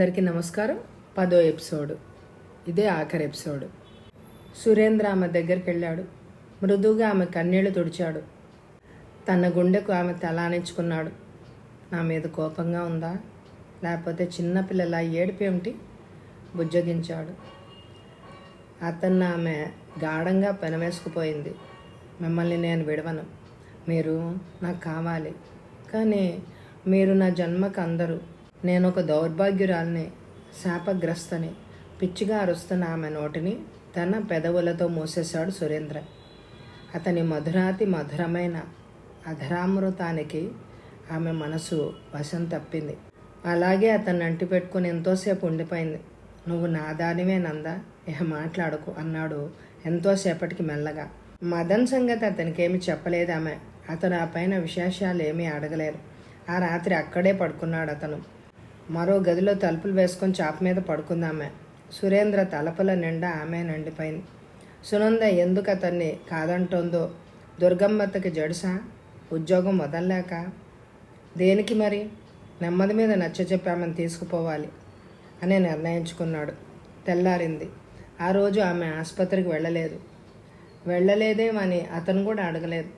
అందరికీ నమస్కారం. పదో ఎపిసోడ్. ఇదే ఆఖరి ఎపిసోడ్. సురేంద్ర ఆమె దగ్గరికి వెళ్ళాడు మృదువుగా ఆమె కన్నీళ్ళు తుడిచాడు. తన గుండెకు ఆమె తలానించుకున్నాడు. నా మీద కోపంగా ఉందా? లేకపోతే చిన్నపిల్లల ఏడిపేమిటి బుజ్జగించాడు. అతన్ని ఆమె గాఢంగా పెనవేసుకుపోయింది మిమ్మల్ని నేను విడవను. మీరు నాకు కావాలి. కానీ మీరు నా జన్మకు అందరూ నేను ఒక దౌర్భాగ్యురాల్ని శాపగ్రస్తని పిచ్చిగా అరుస్తున్న ఆమె నోటిని తన పెదవులతో మూసేశాడు సురేంద్ర. అతని మధురాతి మధురమైన అధరామృతానికి ఆమె మనసు వశం తప్పింది. అలాగే అతన్ని అంటిపెట్టుకుని ఎంతోసేపు ఉండిపోయింది. నువ్వు నా దానివే నందా? ఇహ మాట్లాడకు అన్నాడు ఎంతోసేపటికి మెల్లగా. మదన్ సంగతి అతనికేమి చెప్పలేదు ఆమె అతను ఆ పైన విశేషాలు ఏమీ అడగలేరు ఆ రాత్రి అక్కడే పడుకున్నాడు అతను మరో గదిలో తలుపులు వేసుకొని చాప మీద పడుకుందామె. సురేంద్ర తలపల నిండా ఆమె నిండిపోయింది. సునంద ఎందుకు అతన్ని కాదంటోందో దుర్గమ్మత్తకి జడుసా? ఉద్యోగం వదల్లేక? దేనికి మరి? నెమ్మది మీద నచ్చ చెప్పామని తీసుకుపోవాలి అని నిర్ణయించుకున్నాడు. తెల్లారింది. ఆ రోజు ఆమె ఆసుపత్రికి వెళ్ళలేదు. వెళ్ళలేదేమని అతను కూడా అడగలేదు.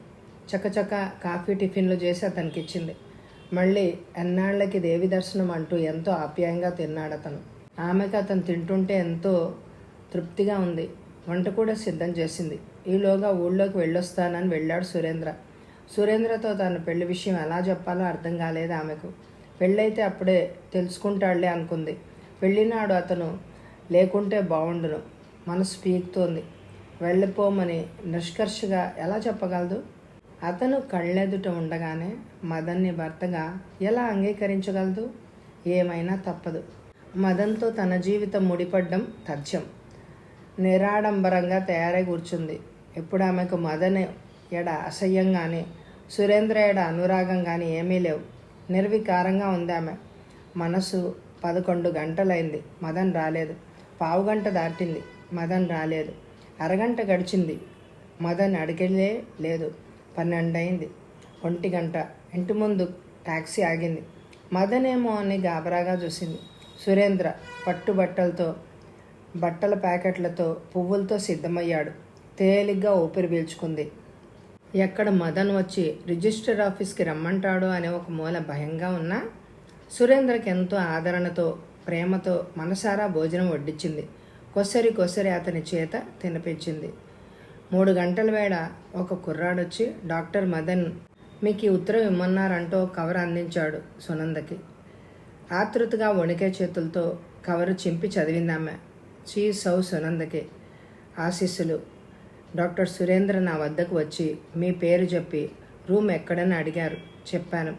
చక్కచక్క కాఫీ టిఫిన్లు చేసి అతనికి ఇచ్చింది మళ్ళీ ఎన్నాళ్ళకి దేవి దర్శనం అంటూ ఎంతో ఆప్యాయంగా తిన్నాడు అతను ఆమెకు అతను తింటుంటే ఎంతో తృప్తిగా ఉంది. వంట కూడా సిద్ధం చేసింది. ఈలోగా ఊళ్ళోకి వెళ్ళొస్తానని వెళ్ళాడు సురేంద్ర. సురేంద్రతో తన పెళ్ళి విషయం ఎలా చెప్పాలో అర్థం కాలేదు ఆమెకు. పెళ్ళైతే అప్పుడే తెలుసుకుంటాడులే అనుకుంది. పెళ్ళినాడు అతను. లేకుంటే బాగుండును మనసు పీకుతోంది. వెళ్ళిపోమని నిష్కర్షగా ఎలా చెప్పగలదు? అతను కళ్ళెదుట ఉండగానే మదన్ని భర్తగా ఎలా అంగీకరించగలదు? ఏమైనా తప్పదు. మదన్తో తన జీవితం ముడిపడ్డం తథ్యం. నిరాడంబరంగా తయారై కూర్చుంది. ఎప్పుడు ఆమెకు మదన్ ఎడ అసహ్యం కానీ సురేంద్ర ఎడ అనురాగం కానీ ఏమీ లేవు. నిర్వికారంగా ఉంది ఆమె. మనసు పదకొండు గంటలైంది. మదన్ రాలేదు. పావు గంట దాటింది. మదన్ రాలేదు. అరగంట గడిచింది. మదన్ అడిగలే లేదు. పన్నెండు అయింది ఒంటి గంట. ఇంటి ముందు టాక్సీ ఆగింది. మదనేమో అని గాబరాగా చూసింది. సురేంద్ర పట్టుబట్టలతో బట్టల ప్యాకెట్లతో పువ్వులతో సిద్ధమయ్యాడు. తేలిగ్గా ఊపిరి పీల్చుకుంది. ఎక్కడ మదన్ వచ్చి రిజిస్టర్ ఆఫీస్కి రమ్మంటాడో అనే ఒక మూల భయంగా ఉన్నా సురేంద్రకి ఎంతో ఆదరణతో ప్రేమతో మనసారా భోజనం వడ్డించింది కొసరి కొసరి అతని చేత తినిపించింది. మూడు గంటల వేళ ఒక కుర్రాడొచ్చి డాక్టర్ మదన్ మీకు ఈ ఉత్తరం ఇమ్మన్నారంటూ కవర్ అందించాడు సునందకి. ఆతృతగా వణికే చేతులతో కవరు చింపి చదివిందామె. చీ సౌ సునందకి. ఆశీస్సులు. డాక్టర్ సురేంద్ర నా వద్దకు వచ్చి మీ పేరు చెప్పి రూమ్ ఎక్కడని అడిగారు. చెప్పాను.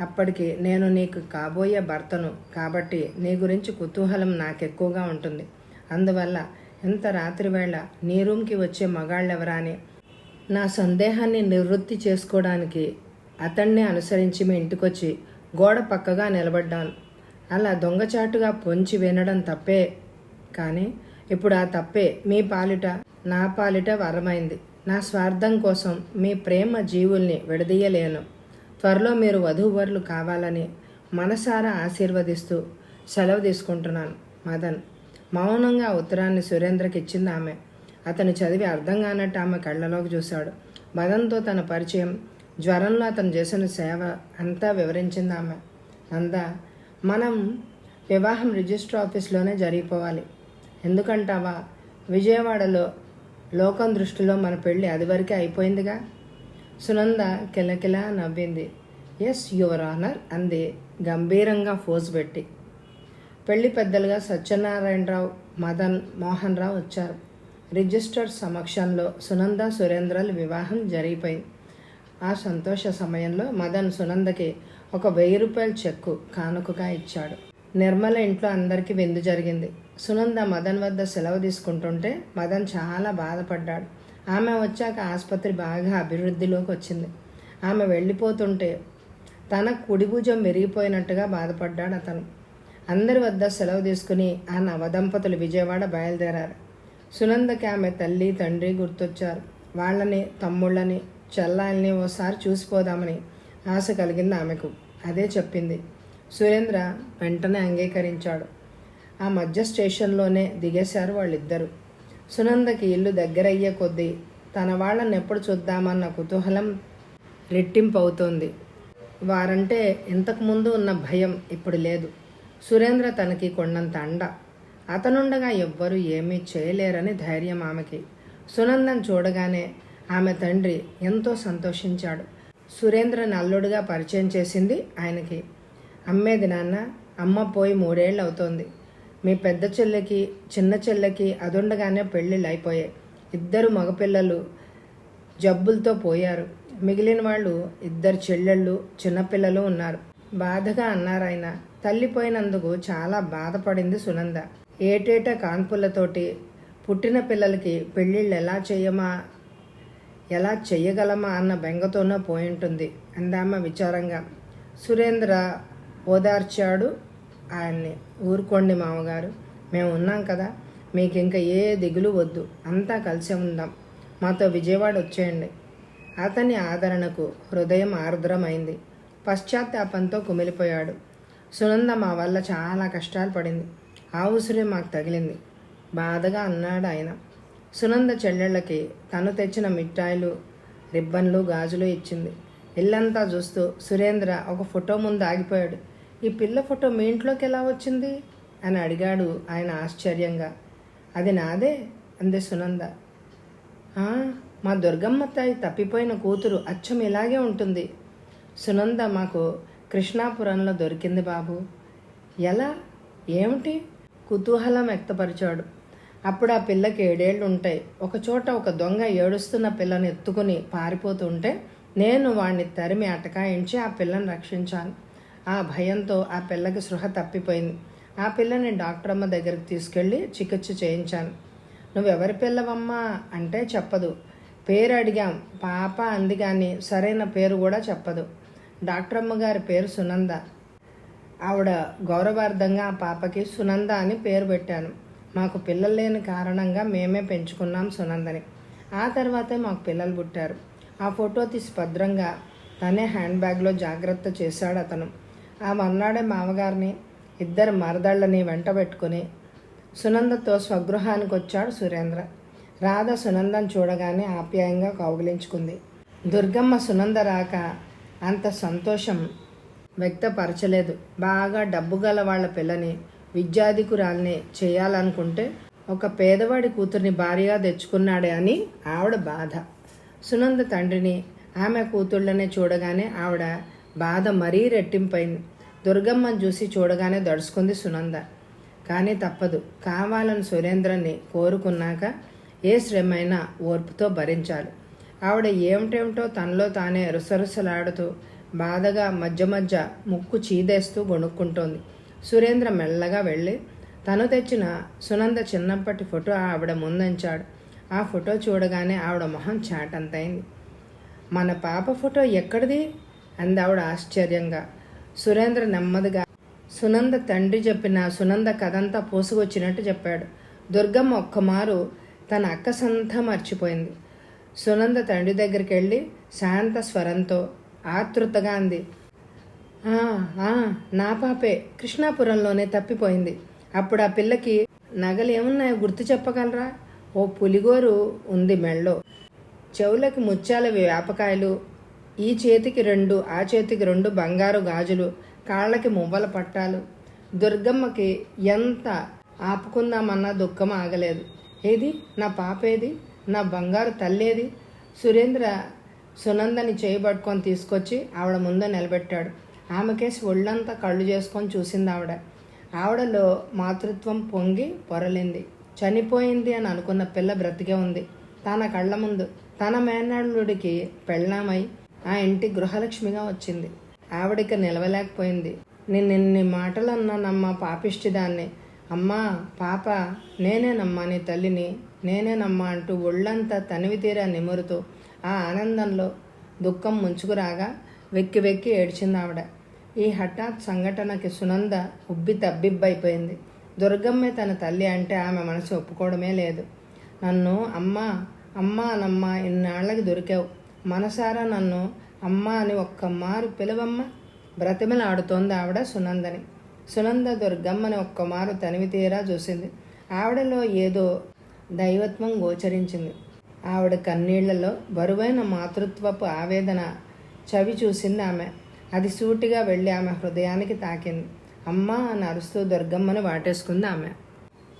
అప్పటికి నేను నీకు కాబోయే భర్తను కాబట్టి నీ గురించి కుతూహలం నాకు ఎక్కువగా ఉంటుంది. అందువల్ల ఇంత రాత్రివేళ నీ రూమ్కి వచ్చే మగాళ్ళెవరా అని నా సందేహాన్ని నివృత్తి చేసుకోవడానికి అతన్ని అనుసరించి మీ ఇంటికొచ్చి గోడ పక్కగా నిలబడ్డాను. అలా దొంగచాటుగా పొంచి వినడం తప్పే కానీ ఇప్పుడు ఆ తప్పే మీ పాలిట నా పాలిట వరమైంది. నా స్వార్థం కోసం మీ ప్రేమ జీవుల్ని విడదీయలేను. త్వరలో మీరు వధూవరులు కావాలని మనసారా ఆశీర్వదిస్తూ సెలవు తీసుకుంటున్నాను. మదన్ మౌనంగా ఉత్తరాన్ని సురేంద్రకి ఇచ్చింది ఆమె. అతను చదివి అర్థం కానట్టు ఆమె కళ్ళలోకి చూశాడు. మదన్తో తన పరిచయం జ్వరంలో అతను చేసిన సేవ అంతా వివరించింది ఆమె. నందా మనం వివాహం రిజిస్టర్ ఆఫీస్లోనే జరిగిపోవాలి. ఎందుకంటావా? విజయవాడలో లోకం దృష్టిలో మన పెళ్ళి అదివరకే అయిపోయిందిగా? సునంద కిలకిలా నవ్వింది. ఎస్ యువర్ ఆనర్ అంది. గంభీరంగా ఫోజు పెట్టి. పెళ్ళి పెద్దలుగా సత్యనారాయణరావు మదన్ మోహన్ రావు వచ్చారు. రిజిస్టర్ సమక్షంలో సునంద సురేంద్రల వివాహం జరిగిపోయింది. ఆ సంతోష సమయంలో మదన్ సునందకి ఒక వెయ్యి రూపాయల చెక్కు కానుకగా ఇచ్చాడు. నిర్మల ఇంట్లో అందరికీ విందు జరిగింది. సునంద మదన్ వద్ద సెలవు తీసుకుంటుంటే మదన్ చాలా బాధపడ్డాడు. ఆమె వచ్చాక ఆసుపత్రి బాగా అభివృద్ధిలోకి వచ్చింది. ఆమె వెళ్ళిపోతుంటే తన కుడి భుజం విరిగిపోయినట్టుగా బాధపడ్డాడు అతను. అందరి వద్ద సెలవు తీసుకుని ఆ నవదంపతులు విజయవాడ బయలుదేరారు. సునందకి ఆమె తల్లి తండ్రి గుర్తొచ్చారు. వాళ్ళని తమ్ముళ్ళని చెల్లాలని ఓసారి చూసిపోదామని ఆశ కలిగింది ఆమెకు. అదే చెప్పింది. సురేంద్ర వెంటనే అంగీకరించాడు. ఆ మధ్య స్టేషన్లోనే దిగేశారు వాళ్ళిద్దరూ. సునందకి ఇల్లు దగ్గరయ్యే కొద్దీ తన వాళ్ళని ఎప్పుడు చూద్దామన్న కుతూహలం రెట్టింపు అవుతోంది వారంటే ఇంతకుముందు ఉన్న భయం ఇప్పుడు లేదు. సురేంద్ర తనకి కొండంత అండ. అతనుండగా ఎవ్వరూ ఏమీ చేయలేరని ధైర్యం ఆమెకి. సునందన్ చూడగానే ఆమె తండ్రి ఎంతో సంతోషించాడు. సురేంద్రని అల్లుడుగా పరిచయం చేసింది ఆయనకి. అమ్మేది నాన్న అమ్మ పోయి మూడేళ్ళు అవుతోంది. మీ పెద్ద చెల్లెకి చిన్న చెల్లెకి అదుండగానే పెళ్ళిళ్ళు అయిపోయాయి. ఇద్దరు మగపిల్లలు జబ్బులతో పోయారు. మిగిలిన వాళ్ళు ఇద్దరు చెల్లెళ్ళు చిన్నపిల్లలు ఉన్నారు. బాధగా అన్నారు ఆయన తల్లిపోయినందుకు చాలా బాధపడింది సునంద. ఏటేటా కాన్పులతోటి పుట్టిన పిల్లలకి పెళ్ళిళ్ళు ఎలా చేయమా ఎలా చెయ్యగలమా అన్న బెంగతోనో పోయింటుంది అందామ విచారంగా. సురేంద్ర ఓదార్చాడు ఆయన్ని. ఊరుకోండి మామగారు మేము ఉన్నాం కదా మీకు ఇంకా ఏ దిగులు వద్దు అంతా కలిసి ఉందాం. మాతో విజయవాడ వచ్చేయండి. అతని ఆదరణకు హృదయం ఆర్ద్రమైంది. పశ్చాత్తాపంతో కుమిలిపోయాడు. సునంద మా వల్ల చాలా కష్టాలు పడింది. ఆ ఉసురే మాకు తగిలింది. బాధగా అన్నాడు ఆయన. సునంద చెల్లెళ్ళకి తను తెచ్చిన మిఠాయిలు రిబ్బన్లు గాజులు ఇచ్చింది. ఇల్లంతా చూస్తూ సురేంద్ర ఒక ఫోటో ముందు ఆగిపోయాడు. ఈ పిల్ల ఫోటో మీ ఇంట్లోకి ఎలా వచ్చింది? అని అడిగాడు ఆయన ఆశ్చర్యంగా. అది నాదే అంది సునంద. మా దుర్గమ్మ తాయి తప్పిపోయిన కూతురు అచ్చం ఇలాగే ఉంటుంది. సునంద మాకు కృష్ణాపురంలో దొరికింది బాబు. ఎలా? ఏమిటి? కుతూహలం వ్యక్తపరిచాడు. అప్పుడు ఆ పిల్లకి ఏడేళ్ళు ఉంటాయి. ఒక చోట ఒక దొంగ ఏడుస్తున్న పిల్లని ఎత్తుకుని పారిపోతుంటే నేను వాణ్ణి తరిమి అటకాయించి ఆ పిల్లని రక్షించాను. ఆ భయంతో ఆ పిల్లకి సృహ తప్పిపోయింది. ఆ పిల్లని డాక్టర్ అమ్మ దగ్గరికి తీసుకెళ్ళి చికిత్స చేయించాను. నువ్వెవరి పిల్లవమ్మా? అంటే చెప్పదు. పేరు అడిగాం. పాప అంది కానీ సరైన పేరు కూడా చెప్పదు. డాక్టర్ అమ్మగారి పేరు సునంద. ఆవిడ గౌరవార్థంగా ఆ పాపకి సునంద అని పేరు పెట్టాను. మాకు పిల్లలు లేని కారణంగా మేమే పెంచుకున్నాం సునందని. ఆ తర్వాతే మాకు పిల్లలు పుట్టారు. ఆ ఫోటో తీసి భద్రంగా తనే హ్యాండ్ బ్యాగ్లో జాగ్రత్త చేశాడు అతను. ఆ మర్నాడే మామగారిని ఇద్దరు మరదళ్ళని వెంట పెట్టుకుని సునందతో స్వగృహానికి వచ్చాడు సురేంద్ర. రాధ సునందను చూడగానే ఆప్యాయంగా కౌగిలించుకుంది. దుర్గమ్మ సునంద రాక అంత సంతోషం వ్యక్తపరచలేదు. బాగా డబ్బు గల వాళ్ళ పిల్లని విద్యాధికురాల్ని చేయాలనుకుంటే ఒక పేదవాడి కూతుర్ని భార్యగా తెచ్చుకున్నాడే అని ఆవిడ బాధ. సునంద తండ్రిని ఆమె కూతుళ్ళనే చూడగానే ఆవిడ బాధ మరీ రెట్టింపైంది. దుర్గమ్మని చూసి చూడగానే దడుచుకుంది సునంద. కానీ తప్పదు. కావాలని సురేంద్రని కోరుకున్నాక ఏ శ్రమైనా ఓర్పుతో భరించాలి. ఆవిడ ఏమిటేమిటో తనలో తానే రుసరుసలాడుతూ బాధగా మధ్య మధ్య ముక్కు చీదేస్తూ గొణుక్కుంటోంది సురేంద్ర మెల్లగా వెళ్ళి తను తెచ్చిన సునంద చిన్నప్పటి ఫోటో ఆవిడ ముందంచాడు. ఆ ఫోటో చూడగానే ఆవిడ మొహం చాటంతైంది. మన పాప ఫోటో ఎక్కడిది? అంది ఆవిడ ఆశ్చర్యంగా. సురేంద్ర నెమ్మదిగా సునంద తండ్రి చెప్పిన సునంద కథంతా పోసుకొచ్చినట్టు చెప్పాడు. దుర్గమ్మ ఒక్కమారు తన అక్క సంతా మర్చిపోయింది. సునంద తండ్రి దగ్గరికి వెళ్ళి శాంత స్వరంతో ఆతృతగా అంది. నా పాపే కృష్ణాపురంలోనే తప్పిపోయింది. అప్పుడు ఆ పిల్లకి నగలు ఏమున్నాయో గుర్తు చెప్పగలరా? ఓ పులిగోరు ఉంది మెళ్ళో. చెవులకి ముత్యాల వేపకాయలు ఈ చేతికి రెండు ఆ చేతికి రెండు బంగారు గాజులు కాళ్ళకి మువ్వల పట్టాలు. దుర్గమ్మకి ఎంత ఆపుకుందామన్నా దుఃఖం ఆగలేదు. ఏది? నా పాపేది? నా బంగారు తల్లేది. సురేంద్ర సునందని చేయబట్టుకొని తీసుకొచ్చి ఆవిడ ముందు నిలబెట్టాడు. ఆమెకేసి ఒళ్ళంతా కళ్ళు చేసుకొని చూసింది ఆవిడ. ఆవిడలో మాతృత్వం పొంగి పొరలింది. చనిపోయింది అని అనుకున్న పిల్ల బ్రతికే ఉంది. తన కళ్ళ ముందు తన మేనల్లుడికి పెళ్ళామై ఆ ఇంటి గృహలక్ష్మిగా వచ్చింది. ఆవిడికి నిలవలేకపోయింది. నేను ఇన్ని మాటలు అన్నానమ్మా పాపిష్టిదాన్ని. అమ్మా పాప నేనేనమ్మా నీ తల్లిని నేనేనమ్మా అంటూ ఒళ్ళంతా తనివి తీరా నిమురుతూ ఆ ఆనందంలో దుఃఖం ముంచుకురాగా వెక్కి వెక్కి ఏడ్చింది ఆవిడ ఈ హఠాత్ సంఘటనకి సునంద ఉబ్బి తబ్బిబ్బైపోయింది. దుర్గమ్మే తన తల్లి అంటే ఆమె మనసు ఒప్పుకోవడమే లేదు. నన్ను అమ్మా అమ్మా అనమ్మా ఇన్నాళ్ళకి దొరికావు. మనసారా నన్ను అమ్మా అని ఒక్క మారు పిలవమ్మ? బ్రతిమలాడుతోంది ఆవిడ సునందని. సునంద దుర్గమ్మని ఒక్కమారు తనివి తీరా చూసింది. ఆవిడలో ఏదో దైవత్వం గోచరించింది. ఆవిడ కన్నీళ్ళలో బరువైన మాతృత్వపు ఆవేదన చవి చూసింది ఆమె. అది సూటిగా వెళ్ళి ఆమె హృదయానికి తాకింది. అమ్మా అని అరుస్తూ దుర్గమ్మని వాటేసుకుంది ఆమె.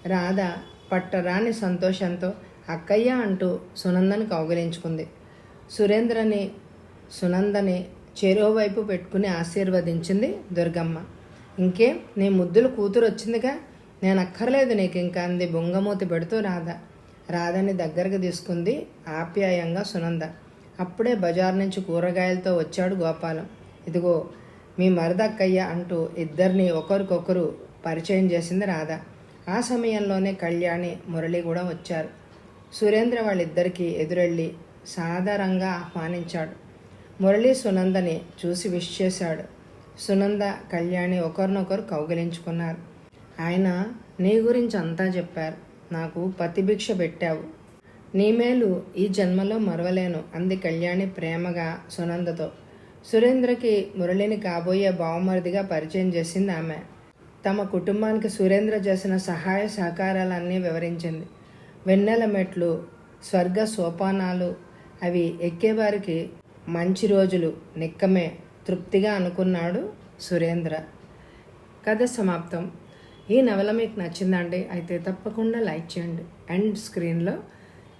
రాధ పట్టరాని సంతోషంతో అక్కయ్య అంటూ సునందని కౌగిలించుకుంది. సురేంద్రని సునందని చెరోవైపు పెట్టుకుని ఆశీర్వదించింది దుర్గమ్మ. ఇంకే నీ ముద్దులు కూతురు వచ్చిందిగా? నేను అక్కర్లేదు నీకు ఇంకా అంది బొంగమూతి పెడుతూ రాధ. రాధని దగ్గరకు తీసుకుంది ఆప్యాయంగా సునంద. అప్పుడే బజార్ నుంచి కూరగాయలతో వచ్చాడు గోపాలం. ఇదిగో మీ మరదక్కయ్య అంటూ ఇద్దరిని ఒకరికొకరు పరిచయం చేసింది రాధ. ఆ సమయంలోనే కళ్యాణి మురళి కూడా వచ్చారు. సురేంద్ర వాళ్ళిద్దరికీ ఎదురెళ్ళి సాదరంగా ఆహ్వానించాడు. మురళి సునందని చూసి విష్ చేశాడు. సునంద కళ్యాణి ఒకరినొకరు కౌగిలించుకున్నారు. ఆయన నీ గురించి అంతా చెప్పారు. నాకు పతిభిక్ష పెట్టావు. నీ మేలు ఈ జన్మలో మరవలేను అంది కళ్యాణి ప్రేమగా సునందతో. సురేంద్రకి మురళిని కాబోయే బావమరిదిగా పరిచయం చేసింది ఆమె. తమ కుటుంబానికి సురేంద్ర చేసిన సహాయ సహకారాలన్నీ వివరించింది. వెన్నెల మెట్లు స్వర్గ సోపానాలు అవి ఎక్కేవారికి మంచి రోజులు నిక్కమే. తృప్తిగా అనుకున్నాడు సురేంద్ర. కథ సమాప్తం. ఈ నవల మీకు నచ్చిందండి అయితే తప్పకుండా లైక్ చేయండి. అండ్ స్క్రీన్లో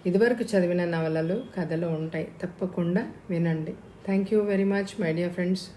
ఇదివరకు చదివిన నవలలు కథలు ఉంటాయి. తప్పకుండా వినండి. Thank you very much my dear friends.